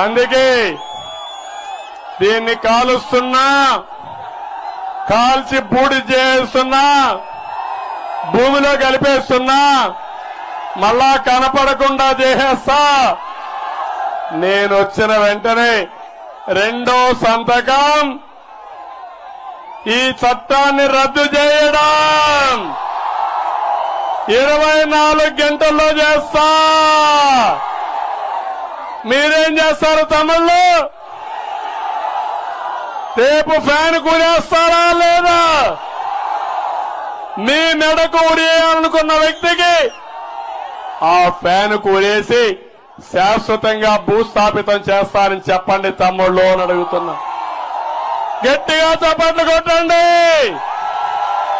అందుకే దీన్ని కాలుస్తున్నా కాల్చి పూడి చేస్తున్నా భూమిలో కలిపేస్తున్నా మళ్ళా కనపడకుండా చేసేస్తా. నేను వచ్చిన వెంటనే రెండో సంతకం ఈ చట్టాన్ని రద్దు చేయడం. ఇరవై నాలుగు గంటల్లో చేస్తా. మీరేం చేస్తారు తమిళ్ళు రేపు ఫ్యాన్ కూడేస్తారా లేదా? మీ మెడకు ఉడేయాలనుకున్న వ్యక్తికి ఆ ఫ్యాన్ కూడేసి శాశ్వతంగా భూస్థాపితం చేస్తారని చెప్పండి తమ్ముళ్ళు అని అడుగుతున్నా. గట్టిగా చప్పట్లు కొట్టండి!